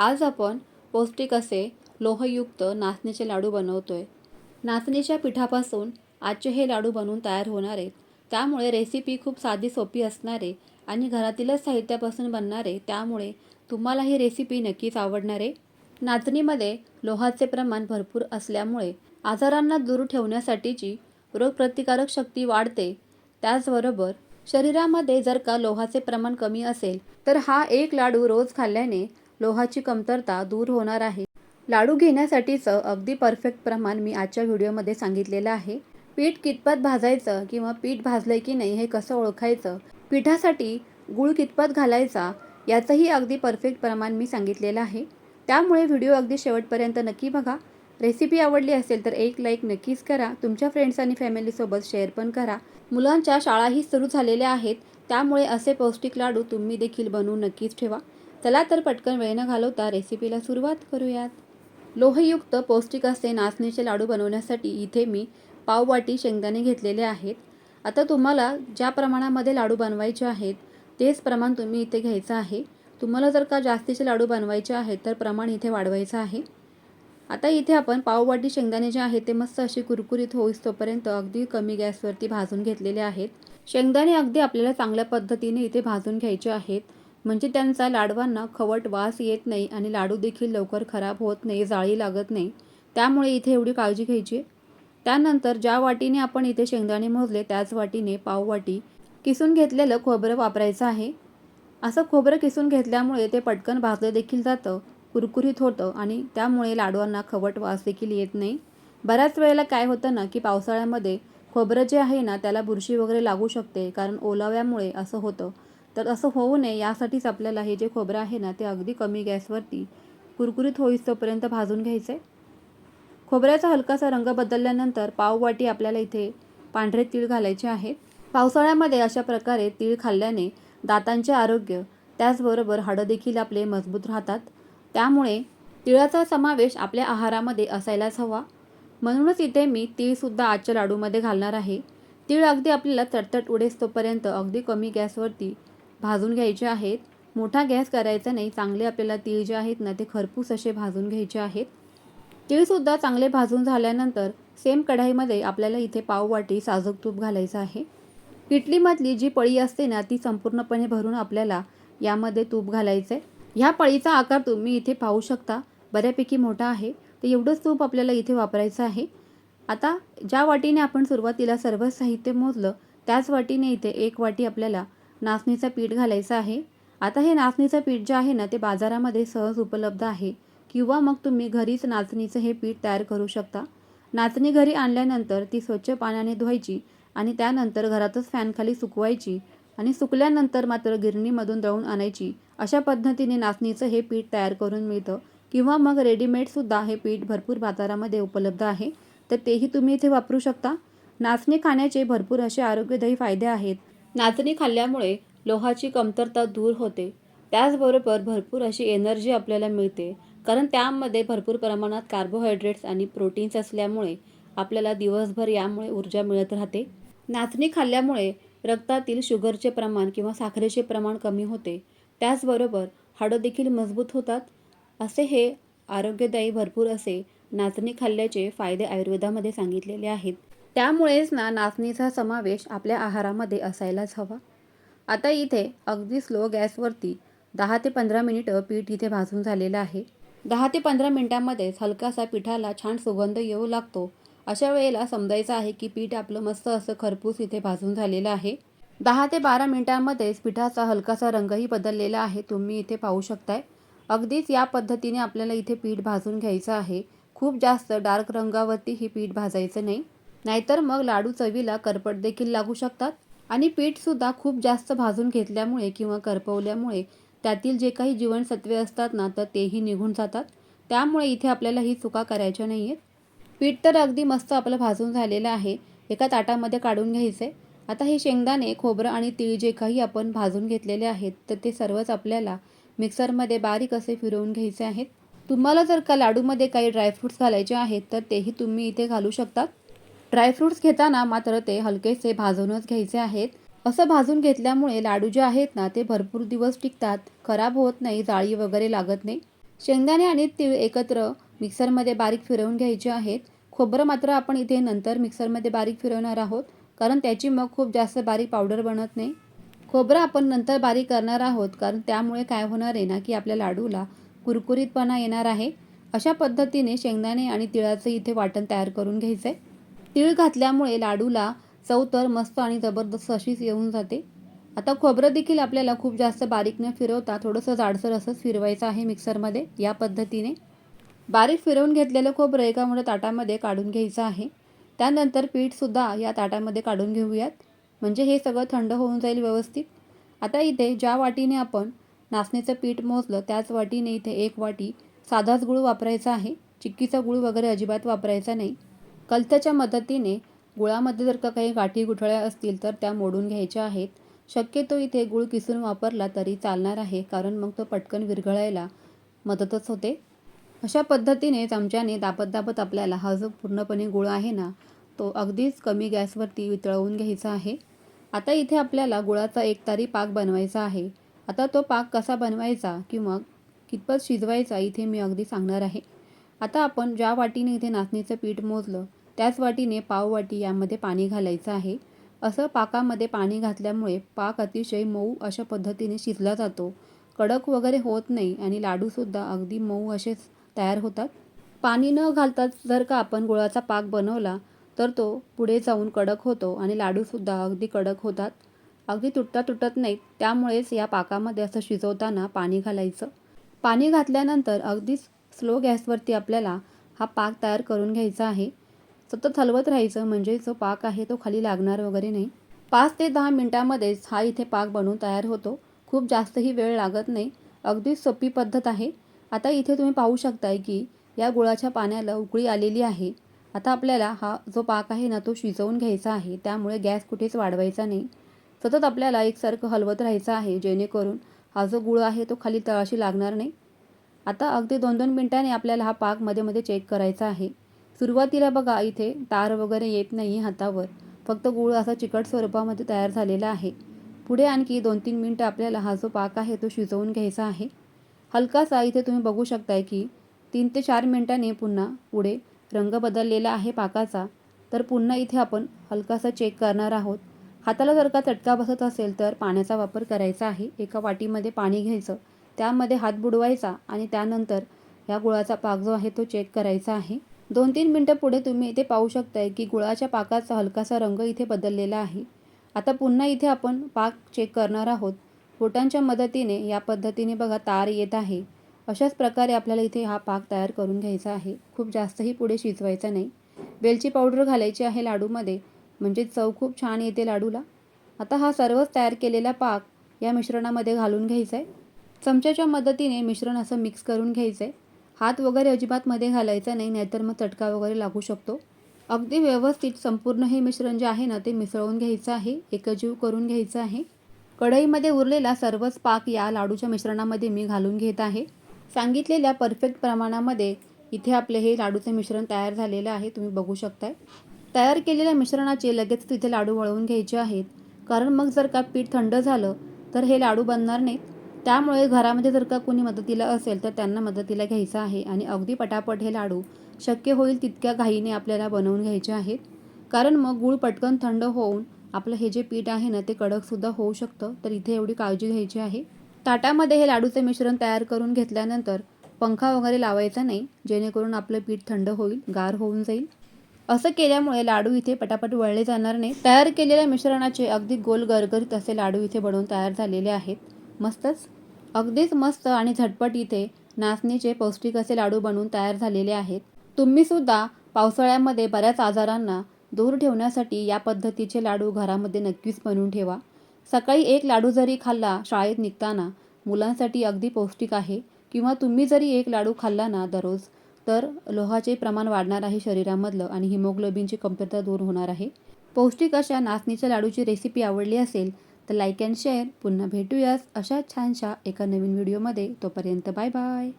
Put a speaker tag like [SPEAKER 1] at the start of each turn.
[SPEAKER 1] आज आपण पौष्टिक असे लोहयुक्त नाचणीचे लाडू बनवतो आहे नाचणीच्या पिठापासून आजचे हे लाडू बनवून तयार होणार आहेत. त्यामुळे रेसिपी खूप साधी सोपी असणारे आणि घरातीलच साहित्यापासून बनणारे त्यामुळे तुम्हाला ही रेसिपी नक्कीच आवडणार आहे. नाचणीमध्ये लोहाचे प्रमाण भरपूर असल्यामुळे आजारांना दूर ठेवण्यासाठीची रोगप्रतिकारक शक्ती वाढते. त्याचबरोबर शरीरामध्ये जर का लोहाचे प्रमाण कमी असेल तर हा एक लाडू रोज खाल्ल्याने लोहाची कमतरता दूर होणार आहे. लाडू घेण्यासाठीचं अगदी परफेक्ट प्रमाण मी आजच्या व्हिडिओमध्ये सांगितलेलं आहे. पीठ कितपत भाजायचं किंवा पीठ भाजलंय की नाही हे कसं ओळखायचं? पिठासाठी गूळ कितपत घालायचा? याचंही अगदी परफेक्ट प्रमाण मी सांगितलेलं आहे. त्यामुळे व्हिडिओ अगदी शेवटपर्यंत नक्की बघा. रेसिपी आवडली असेल तर एक लाईक नक्कीच करा. तुमच्या फ्रेंड्स आणि फॅमिलीसोबत शेअर पण करा. मुलांच्या शाळाही सुरू झालेल्या आहेत. त्यामुळे असे पौष्टिक लाडू तुम्ही देखील बनवून नक्कीच ठेवा. चला तर पटकन वेळ न घालवता रेसिपीला सुरुवात करूयात. लोहयुक्त पौष्टिक असे नाचणीचे लाडू बनवण्यासाठी इथे मी पाववाटी शेंगदाणे घेतलेले आहेत. आता तुम्हाला ज्या प्रमाणामध्ये लाडू बनवायचे आहेत तेच प्रमाण तुम्ही इथे घ्यायचं आहे. तुम्हाला जर का जास्तीचे लाडू बनवायचे आहेत तर प्रमाण इथे वाढवायचं आहे. आता इथे आपण पाववाटी शेंगदाणे जे आहेत ते मस्त असे कुरकुरीत होईस तोपर्यंत अगदी कमी गॅसवरती भाजून घेतलेले आहेत. शेंगदाणे अगदी आपल्याला चांगल्या पद्धतीने इथे भाजून घ्यायचे आहेत. म्हणजे त्यांचा लाडवांना खवट वास येत नाही आणि लाडू देखील लवकर खराब होत नाही जाळी लागत नाही. त्यामुळे इथे एवढी काळजी घ्यायची त्यानंतर ज्या वाटीने आपण इथे शेंगदाणे मोजले त्याच वाटीने पाववाटी किसून घेतलेलं खोबरं वापरायचं आहे. असं खोबरं किसून घेतल्यामुळे ते पटकन भाजलं देखील जातं कुरकुरीत होतं आणि त्यामुळे लाडवांना खवट वास देखील येत नाही. बऱ्याच वेळेला काय होतं ना की पावसाळ्यामध्ये खोबरं जे आहे ना त्याला बुरशी वगैरे लागू शकते कारण ओलाव्यामुळे असं होतं. तर असं होऊ नये यासाठीच आपल्याला हे जे खोबरं आहे ना ते अगदी कमी गॅसवरती कुरकुरीत होईस्तोपर्यंत भाजून घ्यायचं आहे खोबऱ्याचा हलकासा रंग बदलल्यानंतर पाववाटी आपल्याला इथे पांढरे तीळ घालायचे आहेत पावसाळ्यामध्ये अशा प्रकारे तीळ खाल्ल्याने दातांचे आरोग्य त्याचबरोबर हाडं देखील आपले मजबूत राहतात. त्यामुळे तिळाचा समावेश आपल्या आहारामध्ये असायलाच हवा. म्हणूनच इथे मी तीळसुद्धा आजच्या लाडूमध्ये घालणार आहे. तीळ अगदी आपल्याला तटतट उडेस तोपर्यंत अगदी कमी गॅसवरती भाजून घ्यायचे आहेत. मोठा गॅस करायचा नाही. चांगले आपल्याला तीळ जे आहेत ना ते खरपूस असे भाजून घ्यायचे आहेत. तीळसुद्धा चांगले भाजून झाल्यानंतर सेम कढाईमध्ये आपल्याला इथे पाववाटी साजूक तूप घालायचं आहे. इडलीमधली जी पळी असते ना ती संपूर्णपणे भरून आपल्याला यामध्ये तूप घालायचं आहे ह्या पळीचा आकार तुम्ही इथे पाहू शकता. बऱ्यापैकी मोठा आहे. तर एवढंच तूप आपल्याला इथे वापरायचं आहे. आता ज्या वाटीने आपण सुरुवातीला सर्व साहित्य मोजलं त्याच वाटीने इथे एक वाटी आपल्याला नाचणीचं पीठ घालायचं आहे. आता हे नाचणीचं पीठ जे आहे ना ते बाजारामध्ये सहज उपलब्ध आहे. किंवा मग तुम्ही घरीच नाचणीचं हे पीठ तयार करू शकता. नाचणी घरी आणल्यानंतर ती स्वच्छ पाण्याने धुवायची आणि त्यानंतर घरातच फॅनखाली सुकवायची आणि सुकल्यानंतर मात्र गिरणीमधून दळून आणायची. अशा पद्धतीने नाचणीचं हे पीठ तयार करून मिळतं. किंवा मग रेडीमेडसुद्धा हे पीठ भरपूर बाजारामध्ये उपलब्ध आहे. तर तेही तुम्ही इथे वापरू शकता. नाचणी खाण्याचे भरपूर असे आरोग्यदायी फायदे आहेत. नाचणी खाल्ल्यामुळे लोहाची कमतरता दूर होते. त्याचबरोबर भरपूर अशी एनर्जी आपल्याला मिळते. कारण त्यामध्ये भरपूर प्रमाणात कार्बोहायड्रेट्स आणि प्रोटीन्स असल्यामुळे आपल्याला दिवसभर यामुळे ऊर्जा मिळत राहते. नाचणी खाल्ल्यामुळे रक्तातील शुगरचे प्रमाण किंवा साखरेचे प्रमाण कमी होते. त्याचबरोबर हाडं देखील मजबूत होतात. असे हे आरोग्यदायी भरपूर असे नाचणी खाल्ल्याचे फायदे आयुर्वेदामध्ये सांगितलेले आहेत. त्यामुळेच ना नाचणीचा समावेश आपल्या आहारामध्ये असायलाच हवा. आता इथे अगदी स्लो गॅसवरती दहा ते पंधरा मिनिटं पीठ इथे भाजून झालेलं आहे. दहा ते पंधरा मिनटामध्येच हलकासा पिठाला छान सुगंध येऊ लागतो. अशा वेळेला समजायचं आहे की पीठ आपलं मस्त असं खरपूस इथे भाजून झालेलं आहे. दहा ते बारा मिनिटांमध्येच पिठाचा हलकासा रंगही बदललेला आहे. तुम्ही इथे पाहू शकताय. अगदीच या पद्धतीने आपल्याला इथे पीठ भाजून घ्यायचं आहे. खूप जास्त डार्क रंगावरती ही पीठ भाजायचं नाही. नाहीतर मग लाडू चवीला करपट देखील लागू शकतात. आणि पीठसुद्धा खूप जास्त भाजून घेतल्यामुळे किंवा करपवल्यामुळे त्यातील जे काही जीवनसत्वे असतात ना तर तेही निघून जातात. त्यामुळे इथे आपल्याला ही चुका करायच्या नाही आहेत पीठ तर अगदी मस्त आपलं भाजून झालेलं आहे. एका ताटामध्ये काढून घ्यायचं. आहे आता हे शेंगदाणे खोबरं आणि तीळ जे काही आपण भाजून घेतलेले आहेत तर ते सर्वच आपल्याला मिक्सरमध्ये बारीक असे फिरवून घ्यायचे आहेत. तुम्हाला जर का लाडूमध्ये काही ड्रायफ्रूट्स घालायचे आहेत तर तेही तुम्ही इथे घालू शकतात. ड्रायफ्रूट्स घेताना मात्र ते हलकेसे भाजूनच घ्यायचे आहेत. असं भाजून घेतल्यामुळे लाडू जे आहेत ना ते भरपूर दिवस टिकतात खराब होत नाही जाळी वगैरे लागत नाही. शेंगदाणे आणि तीळ एकत्र मिक्सरमध्ये बारीक फिरवून घ्यायचे आहेत. खोबरं मात्र आपण इथे नंतर मिक्सरमध्ये बारीक फिरवणार आहोत कारण त्याची मग खूप जास्त बारीक पावडर बनत नाही. खोबरं आपण नंतर बारीक करणार आहोत कारण त्यामुळे काय होणार आहे ना की आपल्या लाडूला कुरकुरीतपणा येणार आहे. अशा पद्धतीने शेंगदाणे आणि तिळाचं इथे वाटण तयार करून घ्यायचं आहे तीळ घातल्यामुळे लाडूला चव तर मस्त आणि जबरदस्त अशीच येऊन जाते. आता खोबरं देखील आपल्याला खूप जास्त बारीक न फिरवता थोडंसं जाडसर असंच फिरवायचं आहे मिक्सरमध्ये या पद्धतीने. बारीक फिरवून घेतलेलं खोबरं एका मोठ्या ताटामध्ये काढून घ्यायचं आहे. त्यानंतर पीठसुद्धा या ताटामध्ये काढून घेऊयात. म्हणजे हे सगळं थंड होऊन जाईल व्यवस्थित. आता इथे ज्या वाटीने आपण नाचणीचं पीठ मोजलं त्याच वाटीने इथे एक वाटी साधाच गूळ वापरायचा आहे. चिक्कीचा गूळ वगैरे अजिबात वापरायचा नाही. कलथ्याच्या मदतीने गुळामध्ये जर का काही गाठी गुठळ्या असतील तर त्या मोडून घ्यायच्या आहेत. शक्यतो इथे गूळ किसून वापरला तरी चालणार आहे कारण मग तो पटकन विरघळायला मदतच होते. अशा पद्धतीने चमच्याने दाबत दाबत आपल्याला हा जो पूर्णपणे गुळ आहे ना तो अगदीच कमी गॅसवरती वितळवून घ्यायचा आहे. आता इथे आपल्याला गुळाचा एक तारी पाक बनवायचा आहे. आता तो पाक कसा बनवायचा किंवा कितपत शिजवायचा इथे मी अगदी सांगणार आहे. आता आपण ज्या वाटीने इथे नाचणीचं पीठ मोजलं त्याच वाटीने पाववाटी यामध्ये पाणी घालायचं आहे. असं पाकामध्ये पाणी घातल्यामुळे पाक अतिशय मऊ अशा पद्धतीने शिजला जातो. कडक वगैरे होत नाही आणि लाडूसुद्धा अगदी मऊ असेच तयार होतात. पाणी न घालताच जर का आपण गुळाचा पाक बनवला तर तो पुढे जाऊन कडक होतो आणि लाडूसुद्धा अगदी कडक होतात. अगदी तुटता तुटत नाहीत त्यामुळेच या पाकामध्ये असं शिजवताना पाणी घालायचं. पाणी घातल्यानंतर अगदीच स्लो गॅसवरती आपल्याला हा पाक तयार करून घ्यायचा आहे. सतत हलवत राहायचं म्हणजे जो पाक आहे तो खाली लागणार वगैरे नाही. पाच ते दहा मिनटामध्येच हा इथे पाक बनवून तयार होतो. खूप जास्तही वेळ लागत नाही. अगदी सोपी पद्धत आहे. आता इथे तुम्ही पाहू शकताय की या गुळाच्या पाण्याला उकळी आलेली आहे. आता आपल्याला हा जो पाक आहे ना तो शिजवून घ्यायचा आहे. त्यामुळे गॅस कुठेच वाढवायचा नाही. सतत आपल्याला एकसारखं हलवत राहायचं आहे जेणेकरून हा जो गुळ आहे तो खाली तळाशी लागणार नाही. आता अगदी दोन दोन मिनटांनी आपल्याला हा पाकमध्ये मध्ये चेक करायचा आहे. सुरुवातीला बघा इथे तार वगैरे येत नाही हातावर. फक्त गूळ असा चिकट स्वरूपामध्ये तयार झालेला आहे. पुढे आणखी दोन तीन मिनटं आपल्याला हा जो पाक आहे तो शिजवून घ्यायचा आहे. हलकासा इथे तुम्ही बघू शकताय की तीन ते चार मिनटांनी पुन्हा पुढे रंग बदललेला आहे पाकाचा. तर पुन्हा इथे आपण हलकासा चेक करणार आहोत. हाताला जर का चटका बसत असेल तर पाण्याचा वापर करायचा आहे. एका वाटीमध्ये पाणी घ्यायचं. त्यामध्ये हात बुडवायचा आणि त्यानंतर ह्या गुळाचा पाक जो आहे तो चेक करायचा आहे. दोन तीन मिनटं पुढे तुम्ही इथे पाहू शकताय की गुळाच्या पाकाचा हलकासा रंग इथे बदललेला आहे. आता पुन्हा इथे आपण पाक चेक करणार आहोत. बोटांच्या मदतीने या पद्धतीने बघा तार येत आहे. अशाच प्रकारे आपल्याला इथे हा पाक तयार करून घ्यायचा आहे. खूप जास्तही पुढे शिजवायचा नाही. वेलची पावडर घालायची आहे लाडूमध्ये. म्हणजे चव खूप छान येते लाडूला. आता हा सर्वच तयार केलेला पाक या मिश्रणामध्ये घालून घ्यायचा आहे चमच्याच्या मदतीने मिश्रण असं मिक्स करून घ्यायचं आहे हात वगैरे अजिबात मध्ये घालायचा नाही नाहीतर मग चटका वगैरे लागू शकतो. अगदी व्यवस्थित संपूर्ण हे मिश्रण जे आहे ना ते मिसळून घ्यायचं आहे एकजीव करून घ्यायचं आहे. कढईमध्ये उरलेला सर्वच पाक या लाडूच्या मिश्रणामध्ये मी घालून घेत आहे. सांगितलेल्या परफेक्ट प्रमाणामध्ये इथे आपले हे लाडूचे मिश्रण तयार झालेलं आहे तुम्ही बघू शकताय. तयार केलेल्या मिश्रणाचे लगेच तिथे लाडू वळवून घ्यायचे आहेत. कारण मग जर का पीठ थंड झालं तर हे लाडू बनणार नाहीत. त्यामुळे घरामध्ये जर का कोणी मदतीला असेल तर त्यांना मदतीला घ्यायचं आहे आणि अगदी पटापट हे लाडू शक्य होईल तितक्या घाईने आपल्याला बनवून घ्यायचे आहेत. कारण मग गूळ पटकन थंड होऊन आपलं हे जे पीठ आहे ना ते कडकसुद्धा होऊ शकतं. तर इथे एवढी काळजी घ्यायची आहे. ताटामध्ये हे लाडूचे मिश्रण तयार करून घेतल्यानंतर पंखा वगैरे लावायचा नाही. जेणेकरून आपलं पीठ थंड होईल गार होऊन जाईल. असं केल्यामुळे लाडू इथे पटापट वळले जाणार नाही. तयार केलेल्या मिश्रणाचे अगदी गोल गरगरीत असे लाडू इथे बनवून तयार झालेले आहेत. मस्तच. अगदीच मस्त आणि झटपट इथे नाचणीचे पौष्टिक असे लाडू बनवून तयार झालेले आहेत. तुम्ही सुद्धा पावसाळ्यामध्ये बऱ्याच आजारांना दूर ठेवण्यासाठी या पद्धतीचे लाडू घरामध्ये नक्कीच बनवून ठेवा. सकाळी एक लाडू जरी खाल्ला शाळेत निघताना मुलांसाठी अगदी पौष्टिक आहे किंवा तुम्ही जरी एक लाडू खाल्ला ना दररोज तर लोहाचे प्रमाण वाढणार आहे शरीरामधलं आणि हिमोग्लोबिनची कमतरता दूर होणार आहे. पौष्टिक अशा नाचणीच्या लाडूची रेसिपी आवडली असेल तर लाईक अँड शेअर पुन्हा भेटूयास अशा छानशा एका नवीन व्हिडिओमध्ये तोपर्यंत बाय बाय